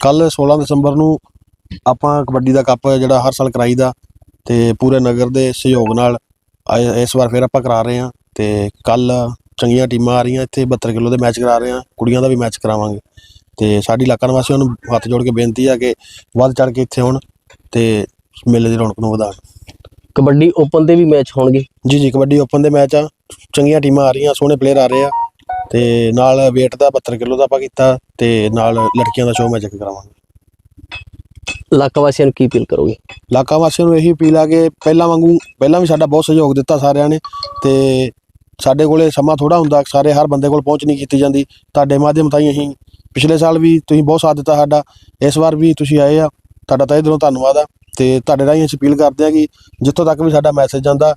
ਕੱਲ 16 ਦਸੰਬਰ ਨੂੰ ਆਪਾਂ ਕਬੱਡੀ ਦਾ ਕੱਪ ਜਿਹੜਾ ਹਰ ਸਾਲ ਕਰਾਈਦਾ ਤੇ ਪੂਰੇ ਨਗਰ ਦੇ ਸਹਿਯੋਗ ਨਾਲ ਇਸ ਵਾਰ ਫਿਰ ਆਪਾਂ ਕਰਾ ਰਹੇ ਹਾਂ ਤੇ ਕੱਲ ਚੰਗੀਆਂ ਟੀਮਾਂ ਆ ਰਹੀਆਂ ਇੱਥੇ 72 ਕਿਲੋ ਦੇ ਮੈਚ ਕਰਾ ਰਹੇ ਹਾਂ ਕੁੜੀਆਂ ਦਾ ਵੀ ਮੈਚ ਕਰਾਵਾਂਗੇ। ਤੇ ਸਾਡੀ ਇਲਾਕਾ ਨਿਵਾਸੀਆਂ ਨੂੰ ਹੱਥ ਜੋੜ ਕੇ ਬੇਨਤੀ ਆ ਕਿ ਵੱਧ ਚੜ ਕੇ ਇੱਥੇ ਆਉਣ ਤੇ ਮੇਲੇ ਦੀ ਰੌਣਕ ਨੂੰ ਵਧਾਉਣ। ਕਬੱਡੀ ਓਪਨ ਦੇ ਵੀ ਮੈਚ ਹੋਣਗੇ? ਜੀ ਜੀ ਕਬੱਡੀ ਓਪਨ ਦੇ ਮੈਚ ਆ ਚੰਗੀਆਂ ਟੀਮਾਂ ਆ ਰਹੀਆਂ ਸੋਹਣੇ ਪਲੇਅਰ ਆ ਰਹੇ ਆ। ਤੇ ਨਾਲ weight ਦਾ 72 ਕਿਲੋ ਦਾ ਆਪਾਂ ਕੀਤਾ ਤੇ ਨਾਲ ਲੜਕੀਆਂ ਦਾ ਸ਼ੋਅ ਮੈਚ ਕਰਾਵਾਂਗੇ। ਇਲਾਕਾ ਵਾਸੀਆਂ ਨੂੰ ਕੀ ਅਪੀਲ ਕਰੋਗੇ? ਇਲਾਕਾ ਵਾਸੀਆਂ ਨੂੰ ਇਹੀ ਅਪੀਲ ਆ ਕਿ ਪਹਿਲਾਂ ਵਾਂਗੂ ਪਹਿਲਾਂ ਵੀ ਸਾਡਾ ਬਹੁਤ ਸਹਿਯੋਗ ਦਿੱਤਾ ਸਾਰਿਆਂ ਨੇ ਤੇ ਸਾਡੇ ਕੋਲੇ ਸਮਾਂ ਥੋੜਾ ਹੁੰਦਾ ਸਾਰੇ ਹਰ ਬੰਦੇ ਕੋਲ ਪਹੁੰਚ ਨਹੀਂ ਕੀਤੀ ਜਾਂਦੀ। ਤੁਹਾਡੇ ਮਾਧਿਅਮ ਤਾਈਂ ਅਸੀਂ ਪਿਛਲੇ ਸਾਲ ਵੀ ਤੁਸੀਂ ਬਹੁਤ ਸਾਥ ਦਿੱਤਾ ਸਾਡਾ ਇਸ ਵਾਰ ਵੀ ਤੁਸੀਂ ਆਏ ਆ ਤੁਹਾਡਾ ਤਹਿ ਦਿਲੋਂ ਧੰਨਵਾਦ ਆ ਤੇ ਤੁਹਾਡੇ ਰਾਹੀਂ ਅਸੀਂ ਅਪੀਲ ਕਰਦੇ ਆ ਕਿ ਜਿੱਥੋਂ ਤੱਕ ਵੀ ਸਾਡਾ ਮੈਸੇਜ ਜਾਂਦਾ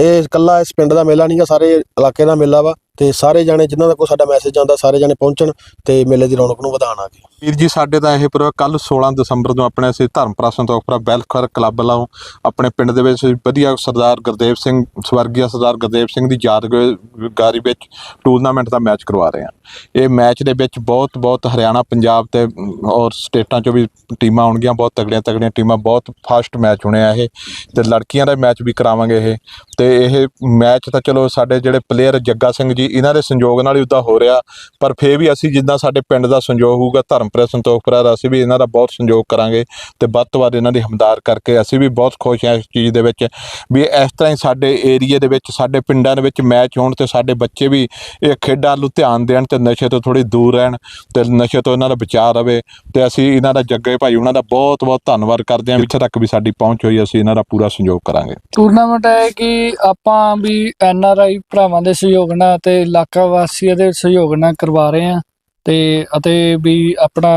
ਇਹ ਇਕੱਲਾ ਇਸ ਪਿੰਡ ਦਾ ਮੇਲਾ ਨਹੀਂਗਾ ਸਾਰੇ ਇਲਾਕੇ ਦਾ ਮੇਲਾ ਵਾ। ਤੇ ਸਾਰੇ ਜਾਣੇ ਜਿਨ੍ਹਾਂ ਦਾ ਕੋਈ ਸਾਡਾ ਮੈਸੇਜ ਆਉਂਦਾ, ਸਾਰੇ ਜਾਣੇ ਪਹੁੰਚਣ ਤੇ ਮੇਲੇ ਦੀ ਰੌਣਕ ਨੂੰ ਵਧਾਉਣ ਆ ਕੇ। ਵੀਰ ਜੀ, ਸਾਡੇ ਤਾਂ ਇਹ ਪ੍ਰੋਗਰਾਮ ਕੱਲ 16 ਦਸੰਬਰ ਨੂੰ ਆਪਣੇ ਅਸੀਂ ਧਰਮਪੁਰਾ ਸੰਤੋਖਪੁਰਾ ਵੈਲਫੇਅਰ ਕਲੱਬ ਵੱਲੋਂ ਆਪਣੇ ਪਿੰਡ ਦੇ ਵਿੱਚ ਵਧੀਆ ਸਰਦਾਰ ਗੁਰਦੇਵ ਸਿੰਘ, ਸਵਰਗੀਆ ਸਰਦਾਰ ਗੁਰਦੇਵ ਸਿੰਘ ਦੀ ਯਾਦਗਾਰੀ ਵਿੱਚ ਟੂਰਨਾਮੈਂਟ ਦਾ ਮੈਚ ਕਰਵਾ ਰਹੇ ਹਾਂ। ਇਹ ਮੈਚ ਦੇ ਵਿੱਚ ਬਹੁਤ ਬਹੁਤ ਹਰਿਆਣਾ, ਪੰਜਾਬ ਤੇ ਔਰ ਸਟੇਟਾਂ ਚੋਂ ਵੀ ਟੀਮਾਂ ਆਉਣਗੀਆਂ, ਬਹੁਤ ਤਗੜੀਆਂ ਤਗੜੀਆਂ ਟੀਮਾਂ, ਬਹੁਤ ਫਾਸਟ ਮੈਚ ਹੋਣੇ ਆ ਇਹ। ਤੇ ਲੜਕੀਆਂ ਦਾ ਮੈਚ ਵੀ ਕਰਾਵਾਂਗੇ ਇਹ। ਤੇ ਇਹ ਮੈਚ ਤਾਂ ਚਲੋ ਸਾਡੇ ਜਿਹੜੇ ਪਲੇਅਰ ਜੱਗਾ ਸਿੰਘ ਜੀ ਇਹਨਾਂ ਦੇ ਸੰਯੋਗ ਨਾਲ ਹੀ ਉਦਾਂ ਹੋ ਰਿਹਾ। ਪਰ ਫੇਰ ਵੀ ਅਸੀਂ ਜਿੱਦਾਂ ਸਾਡੇ ਪਿੰਡ ਦਾ ਸੰਯੋਗ ਹੋਊਗਾ, ਧਰਮਪੁਰਾ, ਸੰਤੋਖਪੁਰਾ ਦਾ ਅਸੀਂ ਵੀ ਇਹਨਾਂ ਦਾ ਬਹੁਤ ਸੰਯੋਗ ਕਰਾਂਗੇ ਤੇ ਵੱਧ ਤੋਂ ਵੱਧ ਇਹਨਾਂ ਦੀ ਹਮਦਾਰ ਕਰਕੇ ਅਸੀਂ ਵੀ ਬਹੁਤ ਖੁਸ਼ ਹਾਂ ਇਸ ਚੀਜ਼ ਦੇ ਵਿੱਚ ਵੀ ਇਸ ਤਰ੍ਹਾਂ ਹੀ ਸਾਡੇ ਏਰੀਏ ਦੇ ਵਿੱਚ, ਸਾਡੇ ਪਿੰਡਾਂ ਦੇ ਵਿੱਚ ਮੈਚ ਹੋਣ ਤੇ ਸਾਡੇ ਬੱਚੇ ਵੀ ਇਹ ਖੇਡਾਂ ਨੂੰ ਧਿਆਨ ਦੇਣ ਤੇ ਨਸ਼ੇ ਤੋਂ ਥੋੜੀ ਦੂਰ ਰਹਿਣ ਤੇ ਨਸ਼ੇ ਤੋਂ ਇਹਨਾਂ ਦਾ ਬਚਾਅ ਰਵੇ ਤੇ ਅਸੀਂ ਇਹਨਾਂ ਦਾ ਜੱਗੇ ਭਾਈ ਉਹਨਾਂ ਦਾ ਬਹੁਤ ਬਹੁਤ ਧੰਨਵਾਦ ਕਰਦੇ ਹਾਂ ਇੱਥੇ ਤੱਕ ਵੀ ਸਾਡੀ ਪਹੁੰਚ ਹੋਈ, ਅਸੀਂ ਇਹਨਾਂ ਦਾ ਪੂਰਾ ਸੰਯੋਗ ਕਰਾਂਗੇ। ਟੂਰਨਾਮੈਂਟ ਹੈ ਕਿ ਆਪਾਂ ਵੀ ਐਨ ਆਰ ਆਈ ਭਰਾਵਾਂ ਦੇ ਸਹਿਯੋਗ ਨਾਲ ਤੇ ਇਲਾਕਾ ਵਾਸੀਆਂ ਦੇ ਸਹਿਯੋਗ ਨਾਲ ਕਰਵਾ ਰਹੇ ਹਾਂ ਤੇ ਅਤੇ ਵੀ ਆਪਣਾ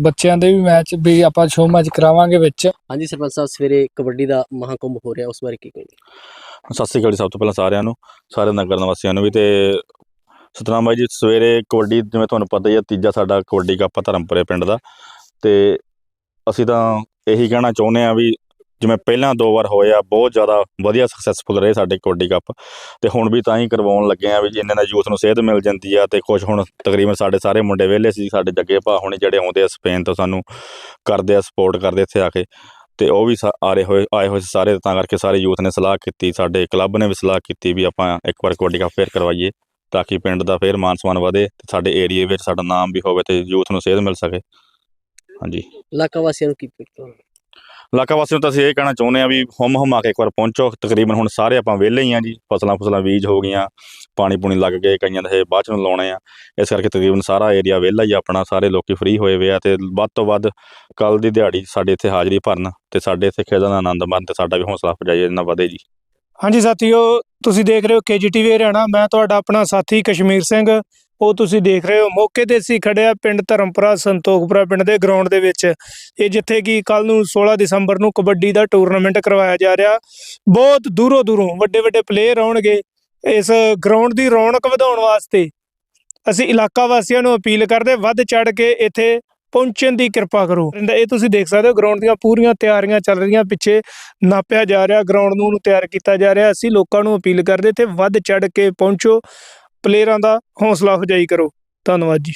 ਬੱਚਿਆਂ ਦੇ ਵੀ ਮੈਚ ਵੀ ਆਪਾਂ ਸ਼ੋਅ ਮੈਚ ਕਰਾਵਾਂਗੇ ਵਿੱਚ। ਹਾਂਜੀ ਸਰਪੰਚ ਸਾਹਿਬ ਸਵੇਰੇ ਕਬੱਡੀ ਦਾ ਮਹਾਕੁੰਭ ਹੋ ਰਿਹਾ ਉਸ ਬਾਰੇ ਕੀ ਕਹੋਗੇ? ਸਤਿ ਸ਼੍ਰੀ ਅਕਾਲ ਜੀ ਸਭ ਤੋਂ ਪਹਿਲਾਂ ਸਾਰਿਆਂ ਨੂੰ ਸਾਰੇ ਨਗਰ ਨਿਵਾਸੀਆਂ ਨੂੰ ਵੀ ਤੇ ਸਤਨਾਮ ਬਾਈ ਜੀ ਸਵੇਰੇ ਕਬੱਡੀ ਜਿਵੇਂ ਤੁਹਾਨੂੰ ਪਤਾ ਹੀ ਹੈ ਤੀਜਾ ਸਾਡਾ ਕਬੱਡੀ ਕੱਪ ਆ ਧਰਮਪੁਰੇ ਪਿੰਡ ਦਾ ਤੇ ਅਸੀਂ ਤਾਂ ਇਹੀ ਕਹਿਣਾ ਚਾਹੁੰਦੇ ਆ ਵੀ ਜਿਵੇਂ ਪਹਿਲਾਂ ਦੋ ਵਾਰ ਹੋਏ ਆ, ਬਹੁਤ ਜ਼ਿਆਦਾ ਵਧੀਆ ਸਕਸੈਸਫੁਲ ਰਹੇ ਸਾਡੇ ਕਬੱਡੀ ਕੱਪ। ਤੇ ਹੁਣ ਵੀ ਤਾਂ ਹੀ ਕਰਵਾਉਣ ਲੱਗੇ ਆ ਵੀ ਜਿੰਨੇ ਨਾਲ ਯੂਥ ਨੂੰ ਸੇਧ ਮਿਲ ਜਾਂਦੀ ਆ ਤੇ ਕੁਝ ਹੁਣ ਤਕਰੀਬਨ ਸਾਡੇ ਸਾਰੇ ਮੁੰਡੇ ਵਿਹਲੇ ਸੀ, ਸਾਡੇ ਜੱਗੇ ਭਾ ਹੁਣੇ ਜਿਹੜੇ ਆਉਂਦੇ ਆ ਸਪੇਨ ਤੋਂ ਸਾਨੂੰ ਕਰਦੇ ਆ ਸਪੋਰਟ ਕਰਦੇ ਇੱਥੇ ਆ ਕੇ। ਤੇ ਉਹ ਵੀ ਸਾ- ਹੋਏ, ਆਏ ਹੋਏ ਸੀ ਸਾਰੇ, ਤਾਂ ਕਰਕੇ ਸਾਰੇ ਯੂਥ ਨੇ ਸਲਾਹ ਕੀਤੀ, ਸਾਡੇ ਕਲੱਬ ਨੇ ਵੀ ਸਲਾਹ ਕੀਤੀ ਵੀ ਆਪਾਂ ਇੱਕ ਵਾਰ ਕਬੱਡੀ ਕੱਪ ਫੇਰ ਕਰਵਾਈਏ, ਤਾਂ ਕਿ ਪਿੰਡ ਦਾ ਫੇਰ ਮਾਨ ਸਨਮਾਨ ਵਧੇ ਤੇ ਸਾਡੇ ਏਰੀਏ ਵਿੱਚ ਸਾਡਾ ਨਾਮ ਵੀ ਹੋਵੇ ਤੇ ਯੂਥ ਨੂੰ ਸੇਧ ਮਿਲ ਸਕੇ। ਹਾਂਜੀ। ਇਲਾਕਾ ਵਾਸੀਆਂ ਨੂੰ ਕੀ ਅਪੀਲ ਇਲਾਕਾ ਵਾਸੀਆਂ ਨੂੰ ਤਾਂ ਅਸੀਂ ਇਹ ਕਹਿਣਾ ਚਾਹੁੰਦੇ ਆ ਵੀ ਹੁਮ ਹੁਮਾ ਕੇ ਇੱਕ ਵਾਰ ਪਹੁੰਚੋ। ਤਕਰੀਬਨ ਹੁਣ ਸਾਰੇ ਆਪਾਂ ਵਿਹਲੇ ਹੀ ਆ ਜੀ। ਫਸਲਾਂ ਫਸਲਾਂ ਬੀਜ ਹੋ ਗਈਆਂ, ਪਾਣੀ ਪੂਣੀ ਲੱਗ ਗਏ, ਕਈਆਂ ਦੇ ਬਾਅਦ ਚ ਨੂੰ ਲਾਉਣੇ ਆ। ਇਸ ਕਰਕੇ ਤਕਰੀਬਨ ਸਾਰਾ ਏਰੀਆ ਵਿਹਲਾ ਹੀ ਆਪਣਾ, ਸਾਰੇ ਲੋਕੀ ਫ੍ਰੀ ਹੋਏ ਵੇ ਆ ਤੇ ਵੱਧ ਤੋਂ ਵੱਧ ਕੱਲ ਦੀ ਦਿਹਾੜੀ ਸਾਡੇ ਇੱਥੇ ਹਾਜ਼ਰੀ ਭਰਨ ਤੇ ਸਾਡੇ ਇੱਥੇ ਖੇਡਾਂ ਦਾ ਆਨੰਦ ਮਾਣ ਤੇ ਸਾਡਾ ਵੀ ਹੌਸਲਾ ਅਫਜ਼ਾਈ ਇੰਨਾ ਵਧੇ ਜੀ। ਹਾਂਜੀ ਸਾਥੀਓ, ਤੁਸੀਂ ਦੇਖ ਰਹੇ ਹੋ ਕੇਜੀਟੀਵੀ ਹਰਿਆਣਾ। ਮੈਂ ਤੁਹਾਡਾ ਆਪਣਾ ਸਾਥੀ ਕਸ਼ਮੀਰ ਸਿੰਘ। ਉਹ ਤੁਸੀਂ ਦੇਖ ਰਹੇ ਹੋ। ਮੌਕੇ ਤੇ ਅਸੀਂ ਖੜਿਆ ਪਿੰਡ ਧਰਮਪੁਰਾ, ਸੰਤੋਖਪੁਰਾ ਪਿੰਡ ਦੇ ਗਰਾਊਂਡ ਦੇ ਵਿੱਚ। ਇਹ ਜਿੱਥੇ ਕਿ ਕੱਲ ਨੂੰ 16 ਦਸੰਬਰ ਨੂੰ ਕਬੱਡੀ ਦਾ ਟੂਰਨਾਮੈਂਟ ਕਰਵਾਇਆ ਜਾ ਰਿਹਾ। ਬਹੁਤ ਦੂਰੋਂ ਦੂਰੋਂ ਵੱਡੇ ਵੱਡੇ ਪਲੇਅਰ ਆਉਣਗੇ ਇਸ ਗਰਾਊਂਡ ਦੀ ਰੌਣਕ ਵਧਾਉਣ ਵਾਸਤੇ। ਅਸੀਂ ਇਲਾਕਾ ਵਾਸੀਆਂ ਨੂੰ ਅਪੀਲ ਕਰਦੇ ਵੱਧ ਚੜ ਕੇ ਇੱਥੇ ਪਹੁੰਚਣ ਦੀ ਕਿਰਪਾ ਕਰੋ। ਇਹ ਤੁਸੀਂ ਦੇਖ ਸਕਦੇ ਹੋ ਗਰਾਊਂਡ ਦੀਆਂ ਪੂਰੀਆਂ ਤਿਆਰੀਆਂ ਚੱਲ ਰਹੀਆਂ, ਪਿੱਛੇ ਨਾਪਿਆ ਜਾ ਰਿਹਾ ਗਰਾਊਂਡ ਨੂੰ ਤਿਆਰ ਕੀਤਾ ਜਾ ਰਿਹਾ। ਅਸੀਂ ਲੋਕਾਂ ਨੂੰ ਅਪੀਲ ਕਰਦੇ ਇੱਥੇ ਵੱਧ ਚੜ ਕੇ ਪਹੁੰਚੋ। ਪਲੇਅਰਾਂ ਦਾ ਹੌਸਲਾ ਅਫਜ਼ਾਈ ਕਰੋ। ਧੰਨਵਾਦ ਜੀ।